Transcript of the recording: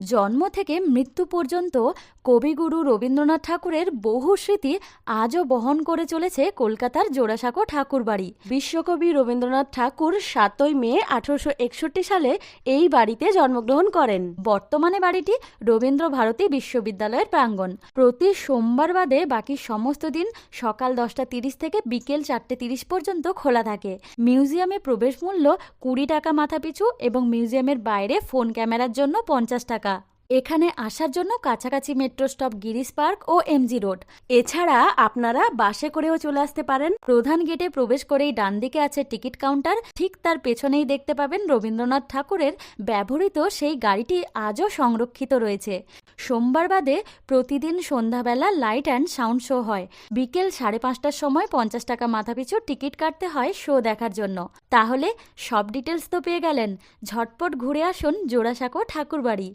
জন্ম থেকে মৃত্যু পর্যন্ত কবিগুরু রবীন্দ্রনাথ ঠাকুরের বহু স্মৃতি আজও বহন করে চলেছে কলকাতার জোড়াসাঁকো ঠাকুরবাড়ি। বিশ্বকবি রবীন্দ্রনাথ ঠাকুর সাতই মে আঠারোশো একষট্টি সালে এই বাড়িতে জন্মগ্রহণ করেন। বর্তমানে বাড়িটি রবীন্দ্র ভারতী বিশ্ববিদ্যালয়ের প্রাঙ্গণ। প্রতি সোমবার বাদে বাকি সমস্ত দিন সকাল দশটা তিরিশ থেকে বিকেল চারটে তিরিশ পর্যন্ত খোলা থাকে। মিউজিয়ামে প্রবেশ মূল্য কুড়ি টাকা মাথাপিছু এবং মিউজিয়ামের বাইরে ফোন ক্যামেরার জন্য পঞ্চাশ টাকা। এখানে আসার জন্য কাছাকাছি মেট্রো স্টপ গিরিশ পার্ক ও এমজি রোড। এছাড়া আপনারা বাসে করেও চলে আসতে পারেন। প্রধান গেটে প্রবেশ করেই ডান দিকে আছে টিকিট কাউন্টার। ঠিক তার পেছনেই দেখতে পাবেন রবীন্দ্রনাথ ঠাকুরের ব্যবহৃত সেই গাড়িটি আজও সংরক্ষিত রয়েছে। সোমবার বাদে প্রতিদিন সন্ধ্যাবেলা লাইট অ্যান্ড সাউন্ড শো হয়। বিকেল সাড়ে পাঁচটার সময় পঞ্চাশ টাকা মাথাপিছু টিকিট কাটতে হয় শো দেখার জন্য। তাহলে সব ডিটেলস তো পেয়ে গেলেন। ঝটপট ঘুরে আসুন জোড়াসাঁকো ঠাকুরবাড়ি।